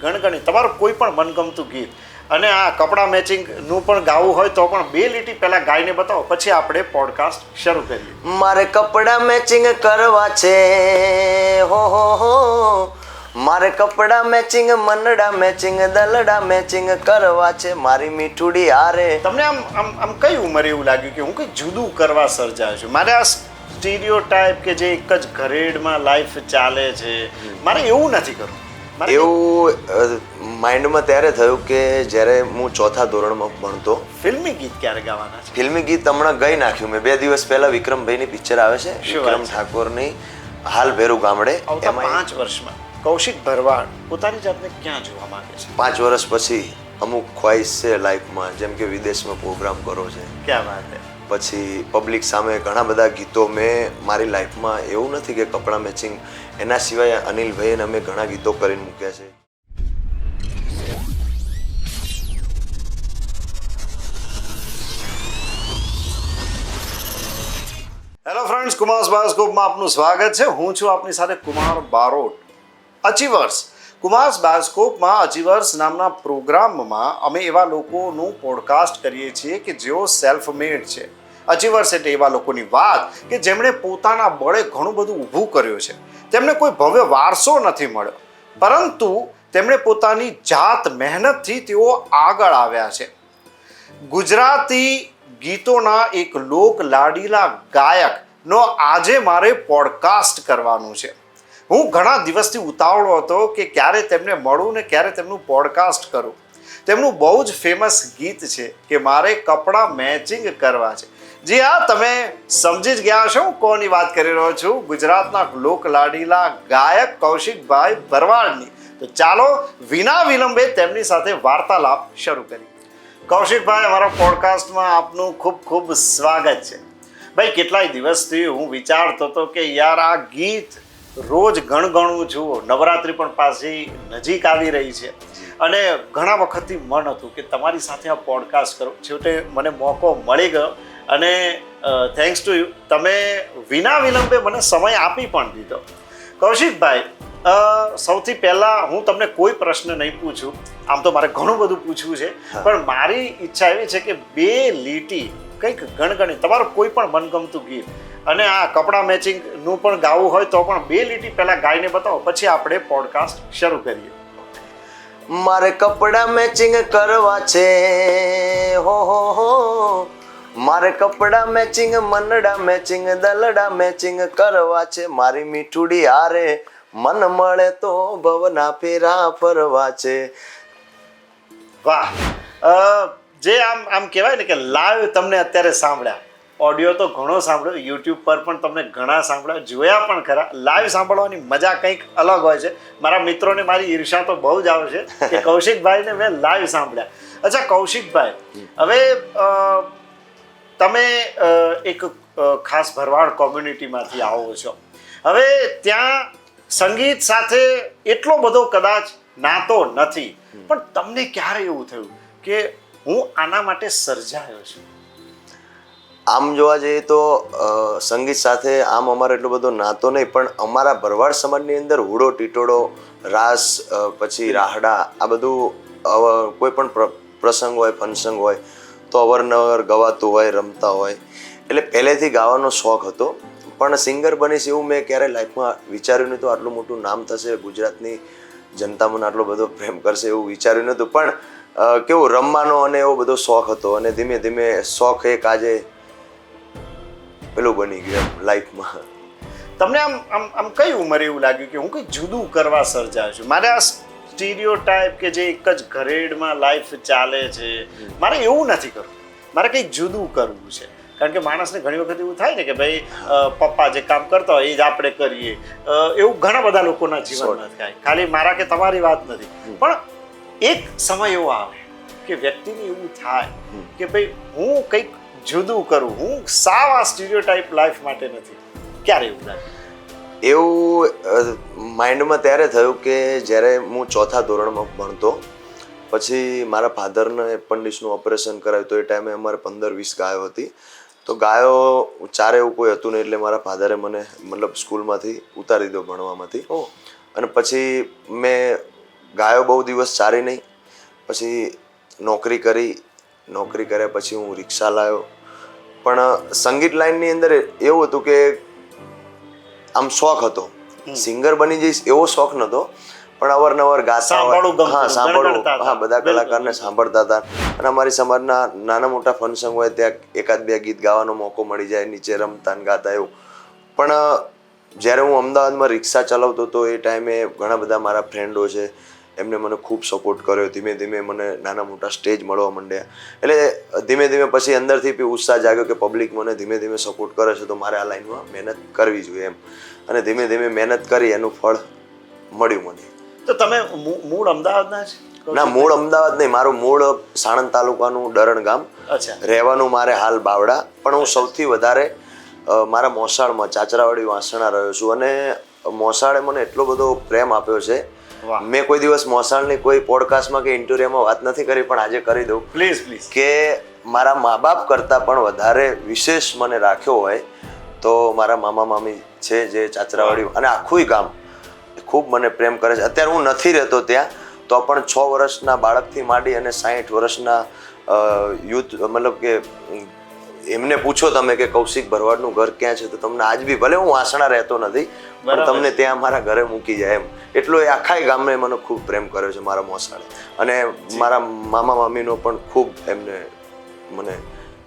ગણગણી. તમારું કોઈ પણ મનગમતું ગીત. અને આ કપડાં મેચિંગનું પણ ગાવું હોય તો પણ બે લીટી પહેલાં ગાઈને બતાવો. પછી આપણે પોડકાસ્ટ શરૂ કરીએ. મારે કપડાં મેચિંગ કરવા છે. હો હો હો. મારે કપડાં મેચિંગ મનડા મેચિંગ દલડા મેચિંગ કરવા છે. મારી મીઠુડી હારે. તમને આમ આમ આમ કઈ ઉંમરે એવું લાગ્યું કે હું કંઈ જુદું કરવા સર્જાયો છું? મારે આ સ્ટીરિયો ટાઈપ કે જે એક જ ઘરેડમાં લાઈફ ચાલે છે. મારે એવું નથી કરવું. એવું માઇન્ડમાં ત્યારે થયું કે જ્યારે હું ચોથા ધોરણમાં ભણતો ફિલ્મી ગીત ક્યારે ગાવાના છે? ફિલ્મી ગીત હમણાં ગઈ નાખ્યું મેં. બે દિવસ પહેલા વિક્રમભાઈની પિક્ચર આવે છે વિક્રમ ઠાકોરની હાલ ભેરું ગામડે. એમાં પાંચ વર્ષમાં કૌશિક ભરવાડ પોતાની જાતને ક્યાં જોવા માંગે છે? પાંચ વર્ષ પછી અમુક ખ્વાહિશ છે લાઈફમાં જેમ કે વિદેશમાં પ્રોગ્રામ કરો છે. ક્યાં વાત છે? પછી પબ્લિક સામે ઘણા બધા ગીતો મેં મારી લાઈફમાં એવું નથી કે કપડાં મેચિંગ એના સિવાય અનિલભાઈ અમે ઘણા ગીતો કરીને મૂક્યા છે. હેલો ફ્રેન્ડ્સ કુમાર બાયોસ્કોપમાં આપનું સ્વાગત છે. હું છું આપની સાથે કુમાર બારોટ. અચીવર્સ કુમાર બાયોસ્કોપમાં અચીવર્સ નામના પ્રોગ્રામમાં અમે એવા લોકોનું પોડકાસ્ટ કરીએ છીએ કે જેઓ સેલ્ફ મેડ છે. અચીવર્સ શેઠ એવા લોકોની વાત કે જેમણે પોતાના બળે ઘણું બધું ઊભું કર્યું છે. તેમને કોઈ ભવ્ય વારસો નથી મળ્યો. પરંતુ તેમણે પોતાની જાત મહેનતથી તેઓ આગળ આવ્યા છે. ગુજરાતી ગીતોના એક લોક લાડીલા ગાયકનો આજે મારે પોડકાસ્ટ કરવાનું છે. હું ઘણા દિવસથી ઉતાવળો હતો કે ક્યારે તેમને મળું ને ક્યારે તેમનું પોડકાસ્ટ કરું. તેમનું બહુ જ ફેમસ ગીત છે કે મારે કપડાં મેચિંગ કરવા છે. જી હા, તમે સમજી જ ગયા છો હું કોની વાત કરી રહ્યો છું? ગુજરાતના લોક લાડીલા ગાયક કૌશિકભાઈ ભરવાડની. તો ચાલો વિના વિલંબે તેમની સાથે વાર્તાલાપ શરૂ કરીએ. કૌશિકભાઈ, અમારા પોડકાસ્ટમાં આપનું ખૂબ ખૂબ સ્વાગત છે. ભાઈ, કેટલાય દિવસથી હું વિચારતો હતો કે યાર આ ગીત રોજ ગણગણું છું નવરાત્રિ પણ પાછી નજીક આવી રહી છે. અને ઘણા વખતથી મન હતું કે તમારી સાથે આ પોડકાસ્ટ કરું. છેવટે મને મોકો મળી ગયો અને થેન્ક્સ ટુ યુ તમે વિના વિલંબે મને સમય આપી પણ દીધો. કૌશિકભાઈ સૌથી પહેલાં હું તમને કોઈ પ્રશ્ન નહીં પૂછું. આમ તો મારે ઘણું બધું પૂછવું છે. પણ મારી ઈચ્છા એવી છે કે બે લીટી કંઈક ગણગણી તમારું કોઈ પણ મનગમતું ગીત અને આ કપડાં મેચિંગનું પણ ગાવું હોય તો પણ બે લીટી પહેલાં ગાઈને બતાવો. પછી આપણે પોડકાસ્ટ શરૂ કરીએ. મારે કપડા મેચિંગ કરવા છે. હો હો હો. મારે કપડા મેચિંગ મનડા મેચિંગ દલડા મેચિંગ કરવા છે. મારી મીઠુડી હારે મન મળે તો ભવના ફેરા ફરવા છે. વાહ. જે આમ આમ કહેવાય ને કે લાઈવ તમને અત્યારે સાંભળ્યા. ઓડિયો તો ઘણો સાંભળ્યો. યુટ્યુબ પર પણ તમને ઘણા સાંભળ્યા. જોયા પણ ખરા. લાઈવ સાંભળવાની મજા કંઈક અલગ હોય છે. મારા મિત્રોને મારી ઈર્ષા તો બહુ જ આવે છે કે કૌશિકભાઈને મેં લાઈવ સાંભળ્યા. અચ્છા કૌશિકભાઈ હવે તમે એક ખાસ ભરવાડ કોમ્યુનિટીમાંથી આવો છો. હવે ત્યાં સંગીત સાથે એટલો બધો કદાચ નાતો નથી. પણ તમને ક્યારે એવું થયું કે હું આના માટે સર્જાયો છું? આમ જોવા જઈએ તો સંગીત સાથે આમ અમારો એટલો બધો નાતો નહીં, પણ અમારા ભરવાડ સમાજની અંદર હુડો, ટીટોડો, રાસ પછી રાહડા, આ બધું કોઈ પણ પ્રસંગ હોય, ફંક્શન હોય, તો અવારનવાર ગવાતું હોય, રમતા હોય. એટલે પહેલેથી ગાવાનો શોખ હતો, પણ સિંગર બનીશ એવું મેં ક્યારેય લાઈફમાં વિચાર્યું નહોતું, આટલું મોટું નામ થશે, ગુજરાતની જનતા મને આટલો બધો પ્રેમ કરશે એવું વિચાર્યું નહોતું. પણ કેવું રમવાનો અને એવો બધો શોખ હતો, અને ધીમે ધીમે શોખ એક આજે પેલું બની ગયું લાઈફમાં. તમને આમ આમ આમ કઈ ઉંમરે એવું લાગ્યું કે હું કંઈ જુદું કરવા સર્જાયો છું? મારે આ સ્ટીરિયો ટાઈપ કે જે એક જ ઘરેડમાં લાઈફ ચાલે છે મારે એવું નથી કરવું. મારે કંઈક જુદું કરવું છે. કારણ કે માણસને ઘણી વખત એવું થાય ને કે ભાઈ પપ્પા જે કામ કરતા હોય એ જ આપણે કરીએ. એવું ઘણા બધા લોકોના જીવનમાં થાય. ખાલી મારા કે તમારી વાત નથી. પણ એક સમય એવો આવે કે વ્યક્તિને એવું થાય કે ભાઈ હું કંઈક જુદું કરું. હું સાવ આ સ્ટીરિયો ટાઈપ લાઈફ માટે નથી. ક્યારે એવું લાગે એવું માઇન્ડમાં ત્યારે થયું કે જ્યારે હું ચોથા ધોરણમાં ભણતો પછી મારા ફાધરને એપન્ડિક્સનું ઓપરેશન કરાવ્યું તો એ ટાઈમે અમારે પંદર વીસ ગાયો હતી. તો ગાયો ચારે એવું કોઈ હતું નહીં એટલે મારા ફાધરે મને મતલબ સ્કૂલમાંથી ઉતારી દીધો ભણવામાંથી. અને પછી મેં ગાયો બહુ દિવસ ચારી નહીં. પછી નોકરી કરી નોકરી કર્યા પછી હું રિક્ષા લાવ્યો. પણ સંગીત લાઈનની અંદર એવું હતું કે આમ શોખ હતો. સિંગર બની જઈશ એવો શોખ નહોતો. પણ અવારનવાર ગાતા હા સાંભળવું. હા બધા. કલાકારને સાંભળતા હતા. અને અમારી સમાજના નાના મોટા ફંક્શન હોય ત્યાં એકાદ બે ગીત ગાવાનો મોકો મળી જાય નીચે રમતા ને ગાતા એવું. પણ જ્યારે હું અમદાવાદમાં રિક્ષા ચલાવતો હતો એ ટાઈમે ઘણા બધા મારા ફ્રેન્ડો છે. એમને મને ખૂબ સપોર્ટ કર્યો. ધીમે ધીમે મને નાના મોટા સ્ટેજ મળવા માંડ્યા. એટલે ધીમે ધીમે પછી અંદરથી બી ઉત્સાહ જાગ્યો કે પબ્લિક મને ધીમે ધીમે સપોર્ટ કરે છે તો મારે આ લાઈનમાં મહેનત કરવી જોઈએ એમ. અને ધીમે ધીમે મહેનત કરી એનું ફળ મળ્યું મને. તો તમે મૂળ અમદાવાદના છે ના મૂળ અમદાવાદ નહીં. મારું મૂળ સાણંદ તાલુકાનું ડરણ ગામ. અચ્છા. રહેવાનું મારે હાલ બાવડા. પણ હું સૌથી વધારે મારા મોસાળમાં ચાચરાવાડી વાસણા રહ્યો છું. અને મોસાળે મને એટલો બધો પ્રેમ આપ્યો છે. મેં કોઈ દિવસ મોસાળની કોઈ પોડકાસ્ટમાં કે ઇન્ટરવ્યુમાં વાત નથી કરી પણ આજે કરી દઉં. પ્લીઝ પ્લીઝ કે મારા મા બાપ કરતાં પણ વધારે વિશેષ મને રાખ્યો હોય તો મારા મામા મામી છે જે ચાચરાવાડી અને આખું ગામ ખૂબ મને પ્રેમ કરે છે. અત્યારે હું નથી રહેતો ત્યાં તો પણ છ વર્ષના બાળકથી માંડી અને સાહીઠ વર્ષના યુથ મતલબ કે એમને પૂછો તમે કે કૌશિક ભરવાડનું ઘર ક્યાં છે તો તમને આજ બી ભલે હું વાસણા રહેતો નથી પણ તમને ત્યાં મારા ઘરે મૂકી જાય એમ. એટલો એ આખા ગામને મને ખૂબ પ્રેમ કર્યો છે મારા મોસાળે. અને મારા મામા મામીનો પણ ખૂબ એમને મને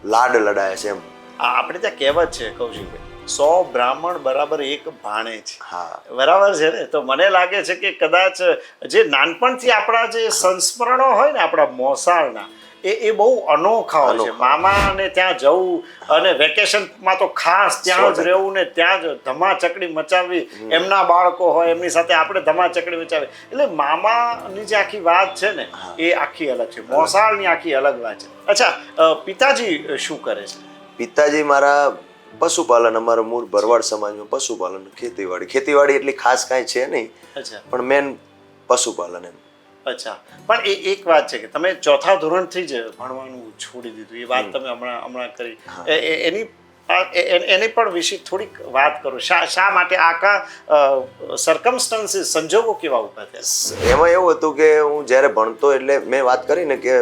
લાડ લડાય છે એમ. આ આપણે ત્યાં કહેવત છે કૌશિકભાઈ સો બ્રાહ્મણ બરાબર એક ભાણે છે. હા. બરાબર છે ને? તો મને લાગે છે કે કદાચ જે નાનપણથી આપણા જે સંસ્મરણો હોય ને આપણા મોસાળના એ એ બહુ અનોખા હોય છે. મામા મામાને ત્યાં જવું અને વેકેશનમાં તો ખાસ ત્યાં જ રહેવું ને ત્યાં જ ધમાચકડી મચાવવી. એમના બાળકો હોય એમની સાથે આપણે ધમાચકડી મચાવી એટલે મામાની જે આખી વાત છે ને એ આખી અલગ છે. મોસાળની આખી અલગ વાત છે. અચ્છા પિતાજી શું કરે છે? પિતાજી મારા પશુપાલન અમારો મૂળ ભરવાડ સમાજમાં પશુપાલન ખેતીવાડી. ખેતીવાડી એટલી ખાસ કાંઈ છે નહીં. પણ મેન પશુપાલન એમ. અચ્છા. પણ એ એક વાત છે કે તમે ચોથા ધોરણથી જ ભણવાનું છોડી દીધું. એ વાત તમે હમણાં હમણાં કરી. એની એની પણ વિશે થોડીક વાત કરો. શા શા માટે આખા સરકમસ્ટન્સીસ સંજોગો કેવા ઊભા થયા? એમાં એવું હતું કે હું જ્યારે ભણતો એટલે મેં વાત કરી ને કે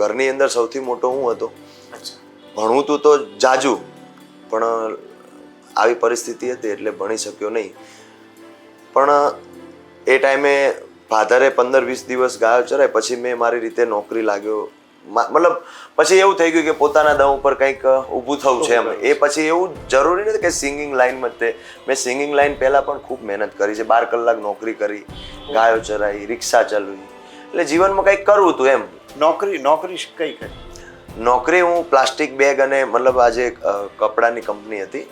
ઘરની અંદર સૌથી મોટો હું હતો. ભણવું તું તો જાજુ પણ આવી પરિસ્થિતિ હતી એટલે ભણી શક્યો નહીં. પણ એ ટાઈમે ફાધરે પંદર વીસ દિવસ ગાયો ચરાય પછી મેં મારી રીતે નોકરી લાગ્યો. મતલબ પછી એવું થઈ ગયું કે પોતાના દમ ઉપર કંઈક ઊભું થવું છે એમ. એ પછી એવું જરૂરી નથી કે સિંગિંગ લાઈનમાં તે. મેં સિંગિંગ લાઈન પહેલાં પણ ખૂબ મહેનત કરી છે. બાર કલાક નોકરી કરી ગાયો ચરાઈ રિક્ષા ચલાવી. એટલે જીવનમાં કંઈક કરવું હતું એમ. નોકરી નોકરી કઈ કઈ નોકરી હું પ્લાસ્ટિક બેગ અને મતલબ આજે કપડાની કંપની હતી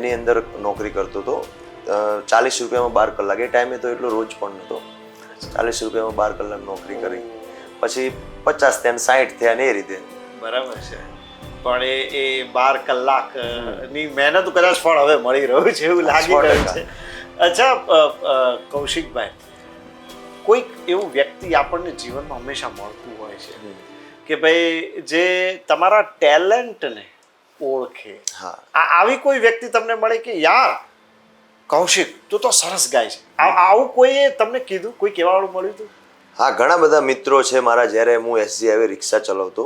એની અંદર નોકરી કરતો હતો. ચાલીસ રૂપિયામાં બાર કલાક. એ ટાઈમે તો એટલો રોજ પણ નહોતો. ચાલીસ રૂપિયામાં બાર કલાક નોકરી કરી. પછી પચાસ થયા સાઠ થયા ને એ રીતે. બરાબર છે. પણ એ એ બાર કલાકની મહેનત કદાચ ફળ હવે મળી રહ્યું છે એવું લાગી રહ્યું છે. અચ્છા કૌશિકભાઈ કોઈક એવું વ્યક્તિ આપણને જીવનમાં હંમેશા મળતું હોય છે કે ભાઈ જે તમારા ટેલેન્ટને ઓળખે. હા. આવી કોઈ વ્યક્તિ તમને મળે કે યાર કૌશિક તું તો સરસ ગાય છે. આવું કોઈએ તમને કીધું? કોઈ કહેવાવાળું મળ્યું હતું હા ઘણા બધા મિત્રો છે મારા જ્યારે હું એસજી હાઈવે રિક્ષા ચલાવતો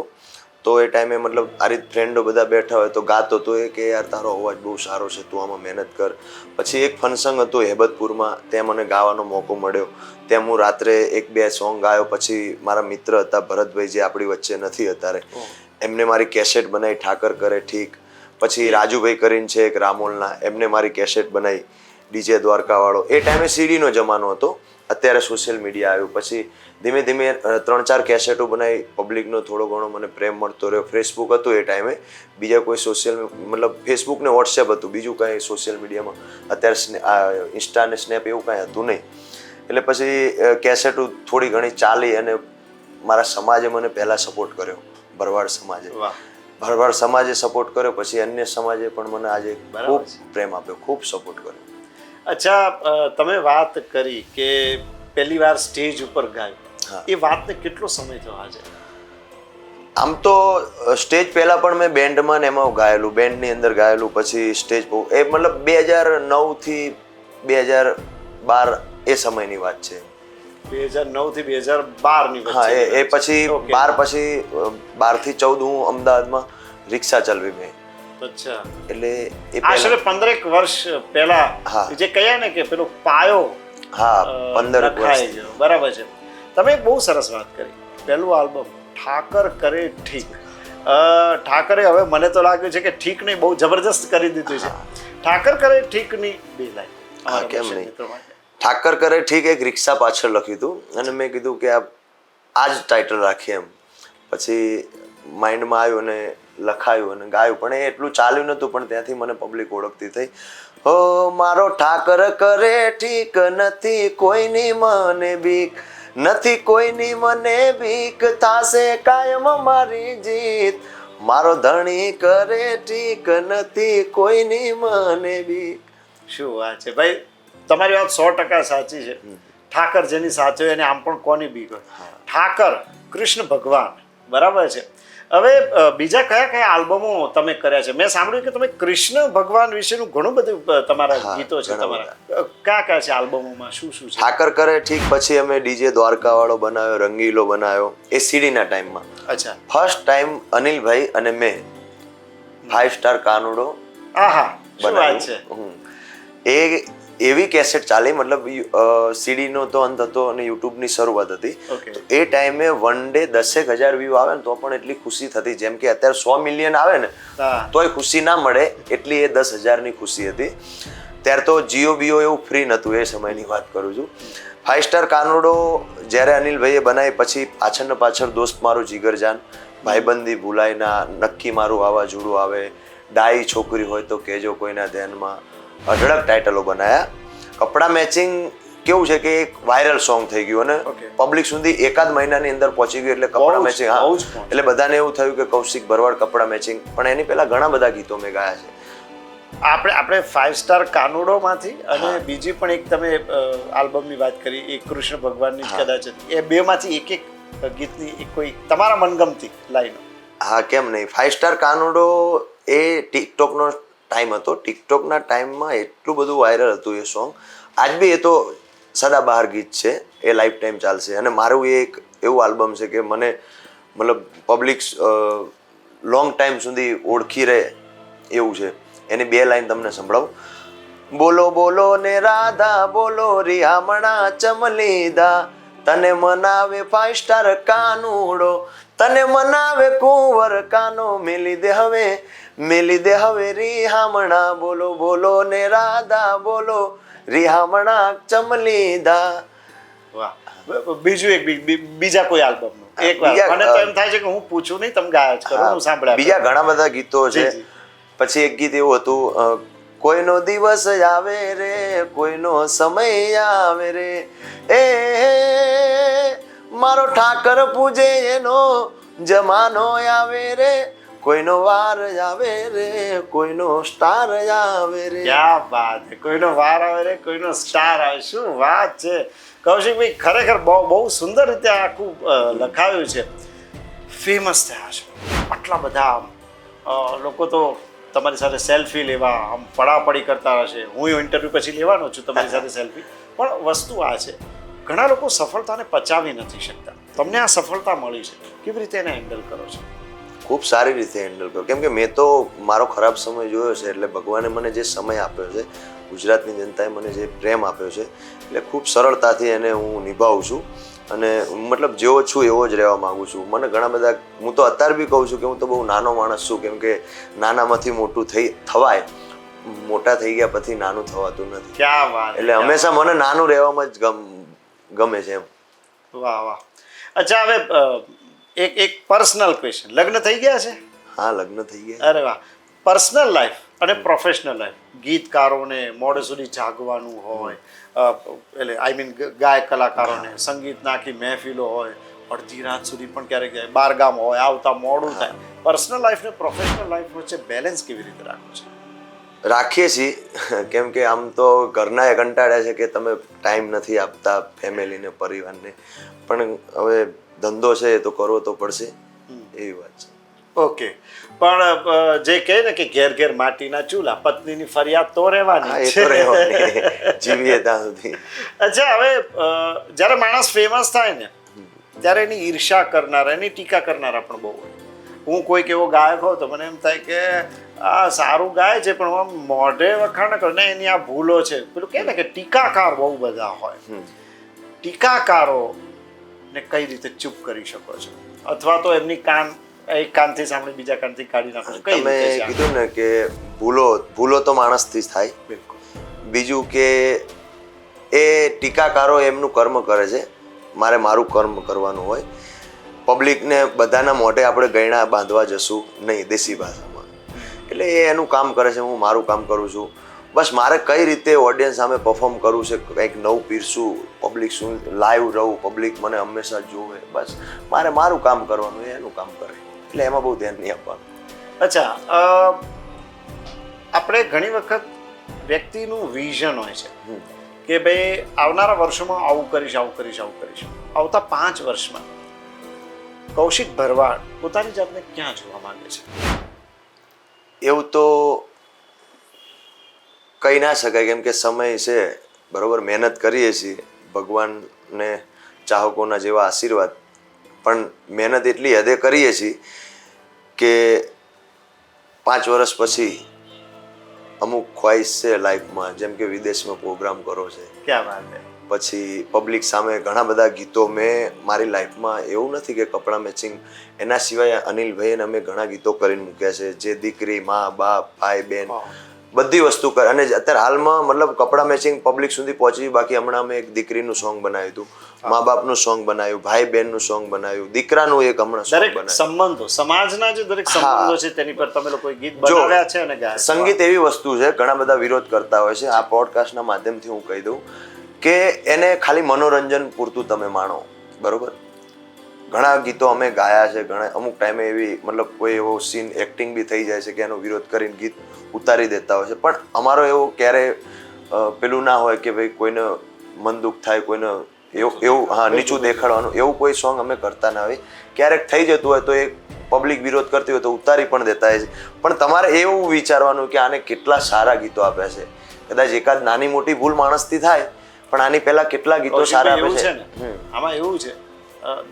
તો એ ટાઈમે મતલબ આ રીત ફ્રેન્ડો બધા બેઠા હોય તો ગાતો તો એ કે યાર તારો અવાજ બહુ સારો છે તું આમાં મહેનત કર. પછી એક ફંક્શન હતું હેબતપુરમાં ત્યાં મને ગાવાનો મોકો મળ્યો. ત્યાં હું રાત્રે એક બે સોંગ ગાયો પછી મારા મિત્ર હતા ભરતભાઈ જે આપણી વચ્ચે નથી અત્યારે. એમને મારી કેસેટ બનાવી ઠાકર કરે ઠીક. પછી રાજુભાઈ કરીને છે એક રામોલના એમને મારી કેસેટ બનાવી. ડીજે દ્વારકાવાળો. એ ટાઈમે સીડીનો જમાનો હતો. અત્યારે સોશિયલ મીડિયા આવ્યું. પછી ધીમે ધીમે ત્રણ ચાર કેસેટો બનાવી પબ્લિકનો થોડો ઘણો મને પ્રેમ મળતો રહ્યો. ફેસબુક હતું એ ટાઈમે. બીજા કોઈ સોશિયલ મતલબ ફેસબુક ને વોટ્સએપ હતું. બીજું કાંઈ સોશિયલ મીડિયામાં અત્યારે ઇન્સ્ટા ને સ્નેપ એવું કાંઈ હતું નહીં. એટલે પછી કેસેટો થોડી ઘણી ચાલી અને મારા સમાજે મને પહેલાં સપોર્ટ કર્યો. ભરવાડ સમાજે. ભરવાડ સમાજે સપોર્ટ કર્યો. પછી અન્ય સમાજે પણ મને આજે ખૂબ પ્રેમ આપ્યો. ખૂબ સપોર્ટ કર્યો. અચ્છા તમે વાત કરી કે પહેલી વાર સ્ટેજ ઉપર. ગાયું. એ વાતને કેટલો સમય થયો આજે? આમ તો સ્ટેજ પહેલાં પણ મેં બેન્ડમાં ને એમાં ગાયેલું બેન્ડની અંદર ગાયેલું પછી સ્ટેજ એ મતલબ બે હજાર નવથી બે હજાર બાર એ સમયની વાત છે. બે હજાર નવથી બે હજાર બારની હા એ એ પછી બાર પછી બારથી ચૌદ હું અમદાવાદમાં રિક્ષા ચલાવી મેં. અચ્છા. એટલે એ આશરે પંદરેક વર્ષ પહેલા. જે કહ્યા ને કે પેલો પાયો હા પંદર વર્ષ. બરાબર છે. તમે બહુ સરસ વાત કરી. પહેલું આલ્બમ ઠાકર કરે ઠીક. ઠાકરે હવે મને તો લાગ્યું છે કે ઠીક નહીં બહુ જબરજસ્ત કરી દીધું છે. ઠાકર કરે ઠીકની બે લાઈન. હા કેમ નહીં? ઠાકર કરે ઠીક એક રિક્ષા પાછળ લખ્યું હતું. અને મેં કીધું કે આ આ જ ટાઇટલ રાખીએ એમ. પછી માઇન્ડમાં આવ્યું અને લખાયું અને ગાયું. પણ એ એટલું ચાલ્યું નહોતું પણ ત્યાંથી મને પબ્લિક ઓળખતી થઈ. હો મારો ઠાકર કરે ઠીક નથી કોઈની મને બીક નથી કોઈની મને બીક થાશે કાયમ મારી જીત. મારો ધણી કરે ઠીક નથી કોઈની મને બીક. શું વાત છે? ભાઈ તમારી વાત સો ટકા સાચી છે. ઠાકર જેની સાચી હોય એને આમ પણ કોની બીક હોય? ઠાકર કૃષ્ણ ભગવાન. બરાબર છે? હવે બીજા કયા કયા આલ્બમો તમે કર્યા છે? મેં સાંભળ્યું કે તમે કૃષ્ણ ભગવાન વિશેનું ઘણું બધું તમારા ગીતો છે તમારા. કયા કયા છે આલ્બમોમાં? શું શું છે? ઠાકર કરે ઠીક પછી અમે ડીજે દ્વારકા વાળો બનાવ્યો રંગીલો બનાવ્યો એ સીડીના ટાઈમમાં. અચ્છા. ફર્સ્ટ ટાઈમ અનિલભાઈ અને મેં ફાઈવ સ્ટાર કાનુડો આહા બનાવ્યું. છે. એ એવી કેસેટ ચાલી મતલબ સીડીનો તો અંત હતો અને યુટ્યુબની શરૂઆત હતી. તો એ ટાઈમે વન ડે દસેક હજાર વ્યૂ આવે ને તો પણ એટલી ખુશી થતી. જેમ કે અત્યારે સો મિલિયન આવે ને તોય ખુશી ના મળે એટલી એ દસ હજારની ખુશી હતી. ત્યારે તો જીઓ બીઓ એવું ફ્રી નહોતું એ સમયની વાત કરું છું. ફાઇવ સ્ટાર કાનુડો જ્યારે અનિલભાઈએ બનાવી પછી પાછળને પાછળ દોસ્ત મારું જીગરજાન ભાઈબંધી ભૂલાયના નક્કી મારું વાવાઝોડું આવે ડાઈ છોકરી હોય તો કહેજો કોઈના ધ્યાનમાં. અઢળક ટાઇટલો બનાયા. કપડાં મેચિંગ કેવું છે કે એક વાયરલ સોંગ થઈ ગયું અને. પબ્લિક સુધી એકાદ મહિનાની અંદર પહોંચી ગયું એટલે કપડાં મેચિંગ હા. એટલે બધાને એવું થયું કે કૌશિક ભરવાડ કપડાં મેચિંગ પણ એની પહેલા ઘણા બધા ગીતો મેં ગાયા છે. આપણે આપણે ફાઇવ સ્ટાર કાનુડોમાંથી અને બીજી પણ એક તમે આલ્બમની વાત કરી એ કૃષ્ણ ભગવાનની કદાચ એ બેમાંથી એક એક ગીતની એક કોઈ તમારા મનગમતી લાઈનો. હા કેમ નહીં. ફાઇવ સ્ટાર કાનુડો એ ટિકટોકનો ટાઈમ હતો. ટિકટોકના ટાઈમમાં એટલું બધું વાયરલ હતું એ સોંગ આજ બી એ તો સદાબહાર ગીત છે. એ લાઈફ ટાઈમ ચાલશે. અને મારું એ એક એવું આલ્બમ છે કે મને મતલબ પબ્લિક લોંગ ટાઈમ સુધી ઓળખી રહે એવું છે. એની બે લાઈન તમને સંભળાવું. બોલો બોલો ને રાધા, બોલો રિયામણા ચમલીદા. તને મનાવે ફાઈવ સ્ટાર કાનુડો. તને મનાવે કુંવર કાનો મેલી દે હવે મેલી દે હવે રિહામણા બોલો બોલો ને રાધા બોલો રિહામણા ચમલી દા બીજું એક બીજા કોઈ આલ્બમ એક બીજા, મને તો એમ થાય છે કે હું પૂછું નહીં તમે ગાયા જ કરો હું સાંભળ્યા બીજા ઘણા બધા ગીતો છે. પછી એક ગીત એવું હતું કોઈનો દિવસ આવે રે કોઈનો સમય આવે રે. એ મારો ઠાકર પૂજે એનો જમાનો આવે રે, કોઈનો વાર આવે રે, કોઈનો સ્ટાર આવે રે. ક્યાં વાત છે? કોઈનો વાર આવે રે, કોઈનો સ્ટાર આવે. શું વાત છે? કૌશિકભાઈ ખરેખર બહુ બહુ સુંદર રીતે આખું લખાવ્યું છે. ફેમસ થયા છો. આટલા બધા લોકો તો તમારી સાથે સેલ્ફી લેવા, આમ પડાપડી કરતા હશે. હું ઇન્ટરવ્યૂ પછી લેવાનો છું તમારી સાથે સેલ્ફી પણ વસ્તુ આ છે ઘણા લોકો સફળતાને પચાવી નથી શકતા. તમને આ સફળતા મળી છે. કેવી રીતે એને હેન્ડલ કરો છો? ખૂબ સારી રીતે હેન્ડલ કરો. કેમ કે મેં તો મારો ખરાબ સમય જોયો છે એટલે ભગવાને મને જે સમય આપ્યો છે ગુજરાતની જનતાએ મને જે પ્રેમ આપ્યો છે એટલે ખૂબ સરળતાથી એને હું નિભાવું છું. અને મતલબ જેવો છું એવો જ રહેવા માંગુ છું. મને ઘણા બધા હું તો અત્યારે બી કહું છું કે હું તો બહુ નાનો માણસ છું કેમ કે નાનામાંથી મોટું થઈ થવાય. મોટા થઈ ગયા પછી નાનું થવાતું નથી. એટલે હંમેશા મને નાનું રહેવામાં જ ગમ ગમે છે એમ. વાહ વાહ. અચ્છા હવે એક એક પર્સનલ ક્વેશ્ચન લગ્ન થઈ ગયા છે? હા લગ્ન થઈ ગયા અરે વાહ. પર્સનલ લાઈફ અને પ્રોફેશનલ લાઈફ ગીતકારોને મોડે સુધી જાગવાનું હોય એટલે આઈ મીન ગાયક કલાકારોને સંગીત નાખી મહેફિલો હોય અડધી રાત સુધી પણ ક્યારેક જાય બારગામ હોય આવતા મોડું થાય. પર્સનલ લાઈફ ને પ્રોફેશનલ લાઈફ વચ્ચે બેલેન્સ કેવી રીતે રાખવું છે? રાખીએ છીએ. કેમ કે આમ તો ઘરના એ કંટાળ્યા છે કે તમે ટાઈમ નથી આપતા ફેમિલીને પરિવારને. પણ હવે ધંધો છે એ તો કરવો તો પડશે. એવી વાત છે. ઓકે. પણ જે કહે ને કે ઘેર ઘેર માટીના ચૂલા પત્નીની ફરિયાદ તો રહેવાની છે. જીવીએ ત્યાં સુધી. અચ્છા હવે જ્યારે માણસ ફેમસ થાય ને ત્યારે એની ઈર્ષા કરનારા એની ટીકા કરનારા પણ બહુ હોય. હું કોઈક એવો ગાયક હોઉં તો મને એમ થાય કે આ સારું ગાય છે પણ આમ મોઢે વખાણ કરે. ને એની આ ભૂલો છે. પેલું કહે ને કે ટીકાકાર બહુ બધા હોય. ટીકાકારો ને કઈ રીતે ચૂપ કરી શકો છો? અથવા તો એમની કાન એક કાનથી સાંભળી બીજા કાનથી કાઢી નાખો. કઈ તમે? કીધું ને કે ભૂલો ભૂલો તો માણસથી જ થાય. બીજું કે એ ટીકાકારો એમનું કર્મ કરે છે. મારે મારું કર્મ કરવાનું હોય. પબ્લિકને બધાના મોઢે આપણે ગયણા બાંધવા જશું નહીં દેશી ભાષામાં. એટલે એ એનું કામ કરે છે હું મારું કામ કરું છું. બસ મારે કઈ રીતે ઓડિયન્સ સામે પરફોર્મ કરવું છે કંઈક નવું પીરસું પબ્લિક શું લાઈવ રહું પબ્લિક મને હંમેશા જોવે બસ. મારે મારું કામ કરવાનું એનું કામ કરે. એટલે એમાં બહુ ધ્યાન નહીં આપવાનું. અચ્છા આપણે ઘણી વખત વ્યક્તિનું વિઝન હોય છે. કે ભાઈ આવનારા વર્ષોમાં આવું કરીશ આવું કરીશ આવું કરીશ. આવતા પાંચ વર્ષમાં કૌશિક ભરવાડ પોતાની જાતને ક્યાં જોવા માંગે છે? એવું તો કહી ના શકાય કેમ કે સમય છે બરાબર મહેનત કરીએ છીએ ભગવાનને ચાહકોના જેવા આશીર્વાદ. પણ મહેનત એટલી હદે કરીએ છીએ કે પાંચ વર્ષ પછી અમુક ખ્વાહિશ છે લાઈફમાં જેમ કે વિદેશમાં પ્રોગ્રામ કરો છે. ક્યાં વાત પછી પબ્લિક સામે ઘણા બધા ગીતો મેં મારી લાઈફમાં એવું નથી કે કપડાં મેચિંગ એના સિવાય અનિલભાઈને અમે ઘણા ગીતો કરીને મૂક્યા છે. જે દીકરી મા બાપ ભાઈ બેન બધી વસ્તુ કર અને અત્યારે હાલમાં મતલબ કપડાં મેચિંગ પબ્લિક સુધી પહોંચી. બાકી હમણાં અમે એક દીકરીનું સોંગ બનાવ્યું હતું. મા બાપનું સોંગ બનાવ્યું ભાઈ બહેનનું સોંગ બનાવ્યું દીકરાનું એક હમણાં દરેક સંબંધો સમાજના જે દરેક સંબંધો છે તેની પર તમે લોકો ગીત બનાવ્યા છે અને. સંગીત એવી વસ્તુ છે ઘણા બધા વિરોધ કરતા હોય છે. આ પોડકાસ્ટના માધ્યમથી હું કહી દઉં. કે એને ખાલી મનોરંજન પૂરતું તમે માણો બરોબર? ઘણા ગીતો અમે ગાયા છે ઘણા અમુક ટાઈમે એવી મતલબ કોઈ એવો સીન એક્ટિંગ બી થઈ જાય છે કે એનો વિરોધ કરીને ગીત ઉતારી દેતા હોય છે. પણ અમારો એવો ક્યારે પેલું ના હોય કે ભાઈ કોઈને મન દુઃખ થાય કોઈને એવું એવું હા નીચું દેખાડવાનું એવું કોઈ સોંગ અમે કરતા ના હોય. ક્યારેક થઈ જતું હોય તો એ પબ્લિક વિરોધ કરતી હોય તો ઉતારી પણ દેતા હોય છે. પણ તમારે એવું વિચારવાનું કે આને કેટલા સારા ગીતો આપ્યા છે. કદાચ એકાદ નાની મોટી ભૂલ માણસથી થાય પણ આની પહેલા કેટલા ગીતો સારા એવું છે. ને? આમાં એવું છે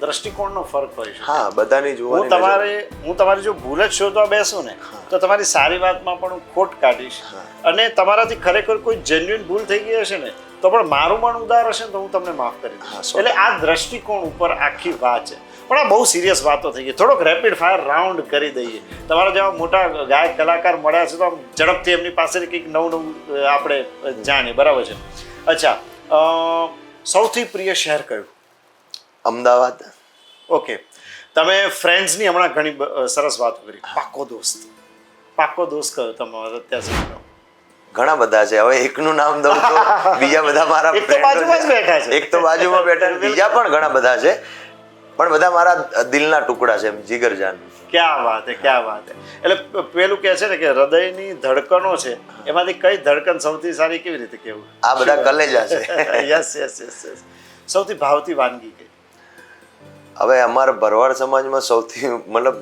દ્રષ્ટિકોણનો ફરક હોય છે. હા બધાની હું તમારે હું તમારી જો ભૂલ જ શોધવા બેસું ને તો તમારી સારી વાતમાં પણ હું ખોટ કાઢીશ. અને તમારાથી ખરેખર કોઈ જેન્યુઇન ભૂલ થઈ ગઈ હશે ને તો પણ મારું મન ઉદાર હશે ને તો હું તમને માફ કરી દઈશ. એટલે આ દ્રષ્ટિકોણ ઉપર આખી વાત છે. પણ આ બહુ સિરિયસ વાતો થઈ ગઈ. થોડોક રેપિડ ફાયર રાઉન્ડ કરી દઈએ. તમારા જેવા મોટા ગાયક કલાકાર મળ્યા છે તો આમ ઝડપથી એમની પાસેથી કંઈક નવું નવું આપણે જાણીએ. બરાબર છે? અચ્છા સૌથી પ્રિય શહેર કયું? અમદાવાદ. ઓકે. તમે ફ્રેન્ડ્સની હમણાં ઘણી સરસ વાત કરી. પાકો દોસ્ત. પાકો દોસ્ત કયો તમારો અત્યાર સુધીનો ઘણા બધા છે. હવે એકનું નામ દઉં તો બીજા બધા મારા એક તો બાજુમાં જ બેઠા છે. એક તો બાજુમાં બેઠા છે. બીજા પણ ઘણા બધા છે. પણ બધા મારા દિલના ટુકડા છે જીગરજાન ક્યાં વાત હે ક્યાં વાત હે. એટલે પેલું કહે છે ને કે હૃદયની ધડકનો છે એમાંથી કઈ ધડકન સૌથી સારી કેવી રીતે કેવું આ બધા કલેજા છે. યસ યસ યસ યસ સૌથી ભાવતી વાનગી કઈ? હવે અમારા ભરવાડ સમાજમાં સૌથી મતલબ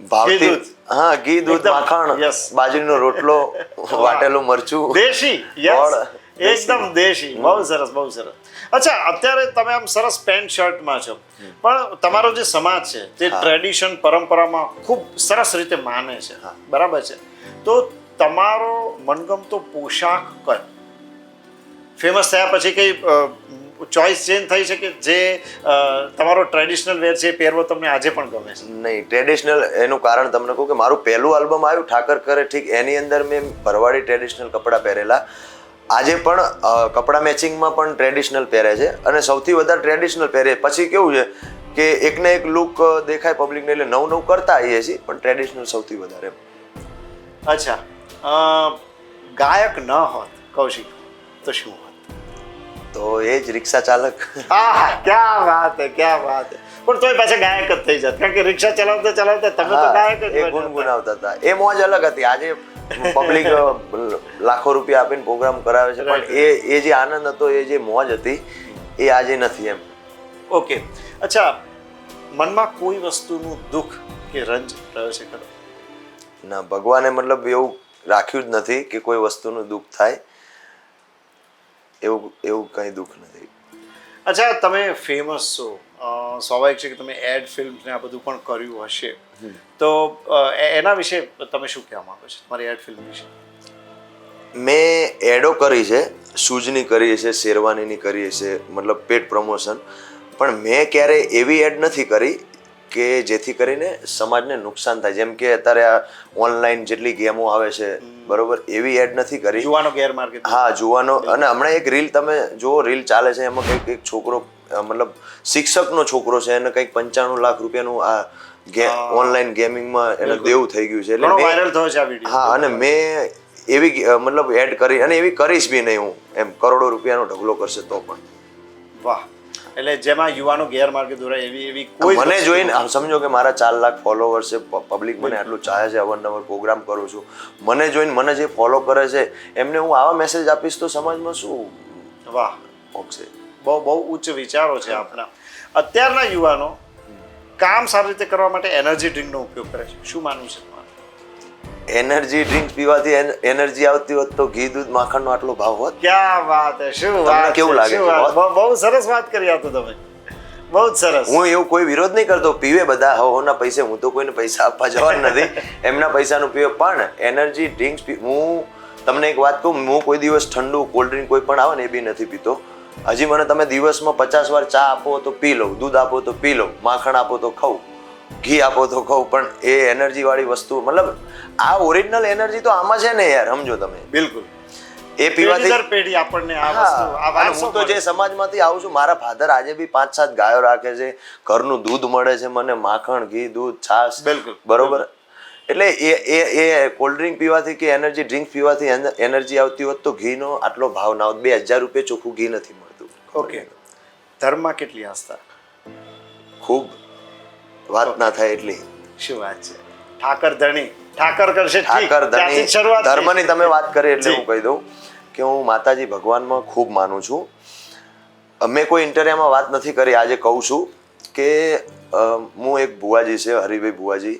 ભાવતી. હા ઘી દૂધ માખણ yes. બાજરીનો રોટલો વાટેલું મરચું દેશી યસ ગોળ. એકદમ દેશી. બહુ સરસ બહુ સરસ. અચ્છા અત્યારે તમે આમ સરસ પેન્ટ શર્ટમાં છો. પણ તમારો જે સમાજ છે તે ટ્રેડિશન પરંપરામાં ખૂબ સરસ રીતે માને છે. બરાબર છે? તો તમારો મનગમતો પોશાક કયો? ફેમસ થયા પછી કઈ ચોઇસ ચેન્જ થઈ છે કે જે તમારો ટ્રેડિશનલ વેર છે એ પહેરવો તમને આજે પણ ગમે છે? નહીં ટ્રેડિશનલ એનું કારણ તમને કહું કે મારું પહેલું આલ્બમ આવ્યું ઠાકર કરે ઠીક એની અંદર મેં ભરવાડી ટ્રેડિશનલ કપડાં પહેરેલા. આજે પણ કપડાં મેચિંગમાં પણ ટ્રેડિશનલ પહેરે છે અને સૌથી વધારે ટ્રેડિશનલ પહેરે. પછી કેવું છે કે એકને એક લુક દેખાય પબ્લિકને એટલે નવું નવું કરતા આવીએ છીએ પણ ટ્રેડિશનલ સૌથી વધારે. અચ્છા. ગાયક ન હોત કૌશિક તો શું હોત? તો એ જ રિક્ષા ચાલક. હા ક્યાં વાત હે ક્યાં વાત હે. પણ તોય પાછા ગાયક જ થઈ જાત. કારણ કે રિક્ષા ચલાવતા ચલાવતા તમે તો ગાયક જ. ગુનગુનાવતા હતા. એ મોજ અલગ હતી. આજે પબ્લિક લાખો રૂપિયા આપીને પ્રોગ્રામ કરાવે છે. પણ એ એ જે આનંદ હતો એ જે મોજ હતી એ આજે નથી એમ. ઓકે. અચ્છા મનમાં કોઈ વસ્તુનું દુઃખ કે રંજ રહ્યો છે ખરો? ના ભગવાને મતલબ એવું રાખ્યું જ નથી કે કોઈ વસ્તુનું દુઃખ થાય. એવું એવું કંઈ દુઃખ નથી. અચ્છા તમે ફેમસ છો. સ્વાભાવિક છે કે તમે એડ ફિલ્મ ને આ બધું પણ કર્યું હશે. તો એના વિશે તમે શું કહેવા માંગો છો? તમારી એડ ફિલ્મ વિશે. મેં એડો કરી છે શૂઝની કરી છે શેરવાનીની કરી છે મતલબ પેટ પ્રમોશન. પણ મેં ક્યારેય એવી એડ નથી કરી કે જેથી કરીને સમાજને નુકસાન થાય. જેમ કે અત્યારે આ ઓનલાઈન જેટલી ગેમો આવે છે બરોબર એવી એડ નથી કરી. જુવાનો ગેરમાર્ગે. હા જુવાનો. અને હમણાં એક રીલ તમે જુઓ રીલ ચાલે છે એમાં કંઈક એક છોકરો મતલબ શિક્ષકનો છોકરો છે એને કંઈક પંચાણું લાખ રૂપિયાનું આ ઓનલાઈન ગેમિંગમાં એને દેવું થઈ ગયું છે. એટલે વાયરલ થયો છે આ વીડિયો હા અને મેં એવી મતલબ એડ કરી અને એવી કરીશ બી નહીં હું. એમ કરોડો રૂપિયાનો ઢગલો કરશે તો પણ. વાહ. એટલે જેમાં યુવાનો ગેરમાર્ગે દોરાય એવી એવી કોઈ મને જોઈને સમજો કે મારા ચાર લાખ ફોલોવર્સ છે પબ્લિક મને આટલું ચાહે છે અવારનવાર પ્રોગ્રામ કરું છું. મને જોઈને મને જે ફોલો કરે છે એમને હું આવા મેસેજ આપીશ તો સમાજમાં શું વાહ. પહોંચશે બહુ બહુ ઉચ્ચ વિચારો છે આપણા અત્યારના યુવાનો કામ સારી રીતે કરવા માટે એનર્જી ડ્રિંકનો ઉપયોગ કરે છે. શું માનવું છે એનર્જી ડ્રિંક પીવાથી એનર્જી આવતી હોત તો ઘી દૂધ માખણનો આટલો ભાવ હોત? ક્યાં વાત હે? શું વાત કેવું લાગે? બહુ સરસ વાત કરી આવતો તમે. બહુ જ સરસ. હું એવું કોઈ વિરોધ નહીં કરતો. પીવે બધા. હવોના પૈસે હું તો કોઈને પૈસા આપવા જવાનું નથી. એમના પૈસાનું પીવે. પણ એનર્જી ડ્રિંક્સ હું તમને એક વાત કહું. હું કોઈ દિવસ ઠંડુ કોલ્ડ ડ્રિંક કોઈ પણ આવે ને એ બી નથી પીતો. હજી મને તમે દિવસમાં પચાસ વાર ચા આપો તો પી લઉં દૂધ આપો તો પી લઉં માખણ આપો તો ખાઉં ઘી આપો તો ખાઉં પણ એ એનર્જી વાળી વસ્તુ મતલબ આ ઓરિજિનલ એનર્જી તો આમાં છે ને યાર સમજો તમે. બિલકુલ. એ પીવાથી પેઢી આપણને આ વસ્તુ હું તો જે સમાજમાંથી આવું છું મારા ફાધર આજે બી પાંચ સાત ગાયો રાખે છે ઘરનું દૂધ મળે છે મને માખણ ઘી દૂધ છાશ બિલકુલ, બરોબર? એટલે એ એ એ કોલ્ડ ડ્રિંક પીવાથી કે એનર્જી ડ્રિંક પીવાથી એનર્જી આવતી હોત તો ઘીનો આટલો ભાવ ના હોત બે હજાર રૂપિયા ચોખ્ખું ઘી નથી મળતું. ઓકે. ધર્મમાં કેટલી આસ્થા? ખૂબ. વાત ના થાય એટલી. શું વાત છે? ઠાકર ધણી. ઠાકર કરશે ઠાકર ધણી ધર્મની તમે વાત કરી એટલે હું કહી દઉં કે હું માતાજી ભગવાનમાં ખૂબ માનું છું. મેં કોઈ ઇન્ટરવ્યુમાં વાત નથી કરી. આજે કહું છું કે હું એક ભુવાજી છે હરિભાઈ ભુવાજી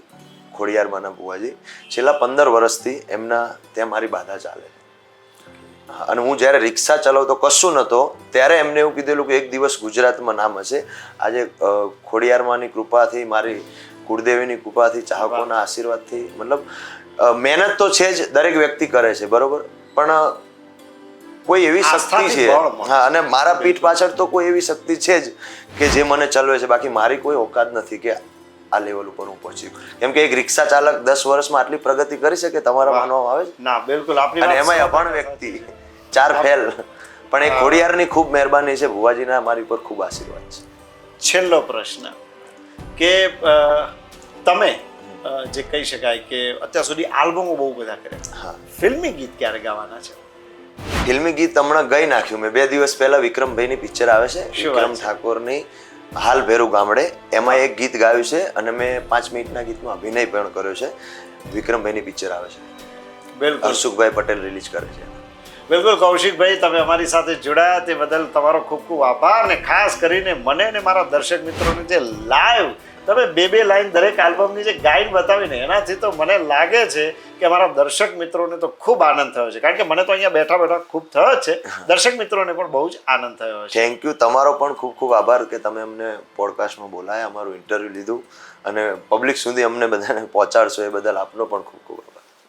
ખોડિયારમાંના ભુવાજી. છેલ્લા પંદર વર્ષથી એમના ત્યાં મારી બાધા ચાલે છે. અને હું જ્યારે રિક્ષા ચલાવતો કશું નહોતો ત્યારે એમને એવું કીધેલું કે એક દિવસ ગુજરાતમાં નામ હશે. આજે ખોડિયારમાંની કૃપાથી મારી કુળદેવીની કૃપાથી ચાહકોના આશીર્વાદથી મતલબ મહેનત તો છે જ દરેક વ્યક્તિ કરે છે બરોબર? પણ કોઈ એવી શક્તિ છે. હા અને મારા પીઠ પાછળ તો કોઈ એવી શક્તિ છે જ કે જે મને ચલવે છે. બાકી મારી કોઈ ઓકાત નથી કે આ લેવલ ઉપર હું પહોંચી કેમ કે એક રિક્ષા ચાલક દસ વર્ષમાં આટલી પ્રગતિ કરી શકે તમારા. માનવામાં આવે છે? ના બિલકુલ. આપણે એમાં અભણ વ્યક્તિ. ચાર ફેલ. પણ એ ખોડિયારની ખૂબ મહેરબાની છે ભુવાજીના મારી ઉપર ખૂબ આશીર્વાદ છે. છેલ્લો પ્રશ્ન. કે તમે જે કહી શકાય કે અત્યાર સુધી આલ્બમો બહુ બધા કર્યા. હા. ફિલ્મી ગીત ક્યારે ગાવાના છે? ફિલ્મી ગીત હમણાં ગઈ નાખ્યું મેં. બે દિવસ પહેલા વિક્રમભાઈની પિક્ચર આવે છે વિક્રમ ઠાકોરની હાલ ભેરુ ગામડે. એમાં એક ગીત ગાયું છે અને મેં પાંચ મિનિટના ગીતમાં અભિનય પણ કર્યો છે. વિક્રમભાઈની પિક્ચર આવે છે. બિલકુલ. હર્ષુખભાઈ પટેલ રિલીઝ કરે છે. બિલકુલ કૌશિકભાઈ તમે અમારી સાથે જોડાયા. તે બદલ તમારો ખૂબ ખૂબ આભાર અને ખાસ કરીને મને અને મારા દર્શક મિત્રોને જે લાઈવ તમે બે બે લાઈન દરેક આલ્બમની જે ગાઈડ બતાવીને એનાથી તો મને લાગે છે કે અમારા દર્શક મિત્રોને તો ખૂબ આનંદ થયો છે. કારણ કે મને તો અહીંયા બેઠા બેઠા ખૂબ થયો જ છે. દર્શક મિત્રોને પણ બહુ જ આનંદ થયો છે. થેન્ક યુ તમારો પણ ખૂબ ખૂબ આભાર કે તમે અમને પોડકાસ્ટમાં બોલાયા અમારું ઇન્ટરવ્યૂ લીધું અને પબ્લિક સુધી અમને બધાને પહોંચાડશો એ બદલ આપનો પણ ખૂબ ખૂબ આભાર.